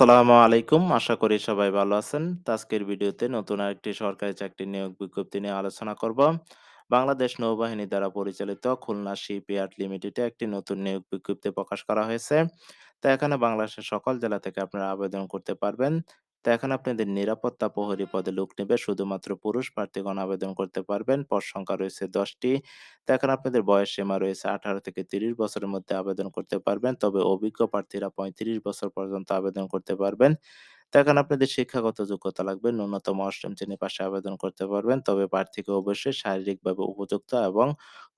আসসালামু আলাইকুম। আশা করি সবাই ভালো আছেন। আজকের ভিডিওতে নতুন আরেকটি সরকারি চাকরি নিয়োগ বিজ্ঞপ্তি নিয়ে আলোচনা করব। বাংলাদেশ নৌবাহিনী দ্বারা পরিচালিত খুলনা শিপইয়ার্ড লিমিটেডে একটি নতুন নিয়োগ বিজ্ঞপ্তি প্রকাশ করা হয়েছে। তা এখানে বাংলাদেশের সকল জেলা থেকে আপনারা আবেদন করতে পারবেন। তো এখানে আপনাদের নিরাপত্তা প্রহরী পদে লোক নিবে। শুধুমাত্র পুরুষ প্রার্থীগণ আবেদন করতে পারবেন। পদ সংখ্যা রয়েছে ১০ টি। তো এখানে আপনাদের বয়স সীমা রয়েছে ১৮ থেকে ৩০ বছরের মধ্যে আবেদন করতে পারবেন। তবে অভিজ্ঞ প্রার্থীরা ৩৫ বছর পর্যন্ত আবেদন করতে পারবেন। তো এখানে আপনাদের শিক্ষাগত যোগ্যতা লাগবে। ন্যূনতম অষ্টম শ্রেণি পাশে আবেদন করতে পারবেন। তবে প্রার্থীকে অবশ্যই শারীরিকভাবে উপযুক্ত এবং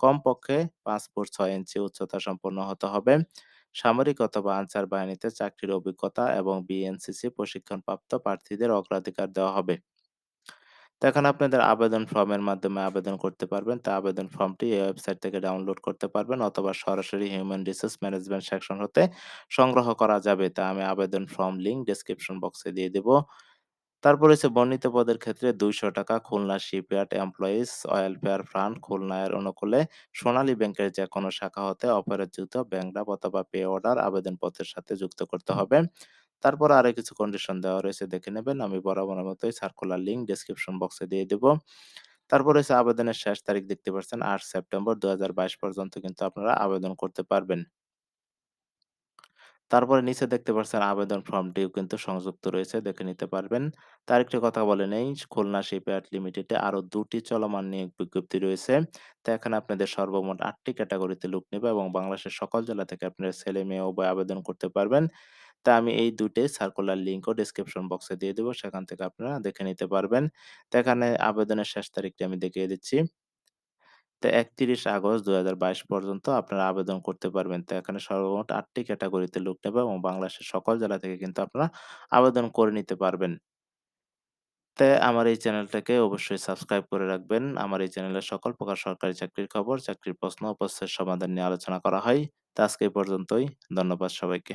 কমপক্ষে ৫ ফুট ৬ ইঞ্চি উচ্চতা সম্পন্ন হতে হবে। সামরিক অথবা আনসার বাহিনীতে চাকরির অভিজ্ঞতা এবং বিএনসিসি প্রশিক্ষণপ্রাপ্ত প্রার্থীদের অগ্রাধিকার দেওয়া হবে। তো এখন আপনাদের আবেদন ফর্মের মাধ্যমে আবেদন করতে পারবেন। তা আবেদন ফর্মটি এই ওয়েবসাইট থেকে ডাউনলোড করতে পারবেন অথবা সরাসরি হিউম্যান রিসোর্স ম্যানেজমেন্ট সেকশন হতে সংগ্রহ করা যাবে। তা আমি আবেদন ফর্ম লিঙ্ক ডেসক্রিপশন বক্সে দিয়ে দেব। তারপর হচ্ছে বর্ণিত পদের ক্ষেত্রে ৳২০০ Khulna shipyard employees welfare fund, Khulna এর অনুকূলে সোনালী ব্যাংকের যেকোনো শাখা হতে অপরাজিত ব্যাংক ড্রাফট অথবা পে অর্ডার আবেদনপত্রের সাথে যুক্ত করতে হবে। তারপর আরও কিছু কন্ডিশন দেওয়া রয়েছে, দেখে নেবেন। আমি বরাবরের মতোই সার্কুলার লিঙ্ক ডেসক্রিপশন বক্সে দিয়ে দেব। তারপর হচ্ছে আবেদনের শেষ তারিখ দেখতে পাচ্ছেন, আট সেপ্টেম্বর ২০২২ পর্যন্ত কিন্তু আপনারা আবেদন করতে পারবেন। তারপরে নিচে দেখতে পাচ্ছেন আবেদন ফর্মটিও কিন্তু সংযুক্ত রয়েছে, দেখে নিতে পারবেন। তার একটি কথা বলে নেই, খুলনা শিপইয়ার্ড লিমিটেডে আরও দুটি চলমান নিয়োগ বিজ্ঞপ্তি রয়েছে। তো এখানে আপনাদের সর্বমোট ৮ টি ক্যাটেগরিতে লোক নিবে এবং বাংলাদেশের সকল জেলা থেকে আপনারা ছেলে-মেয়ে উভয় আবেদন করতে পারবেন। তা আমি এই ২ টি সার্কুলার লিংকও ডেসক্রিপশন বক্সে দিয়ে দেবো, সেখান থেকে আপনারা দেখে নিতে পারবেন। তো এখানে আবেদনের শেষ তারিখটি আমি দেখিয়ে দিচ্ছি। তো ৩১ আগস্ট ২০২২ পর্যন্ত আপনারা আবেদন করতে পারবেন। তো এখানে সর্বমোট ৮ টি ক্যাটেগরিতে লোক নেবে এবং বাংলাদেশের সকল জেলা থেকে কিন্তু আপনারা আবেদন করে নিতে পারবেন। তে আমার এই চ্যানেলটাকে অবশ্যই সাবস্ক্রাইব করে রাখবেন। আমার এই চ্যানেলে সকল প্রকার সরকারি চাকরির খবর, চাকরির প্রশ্ন ও সমাধান নিয়ে আলোচনা করা হয়। তো আজকে এই পর্যন্তই। ধন্যবাদ সবাইকে।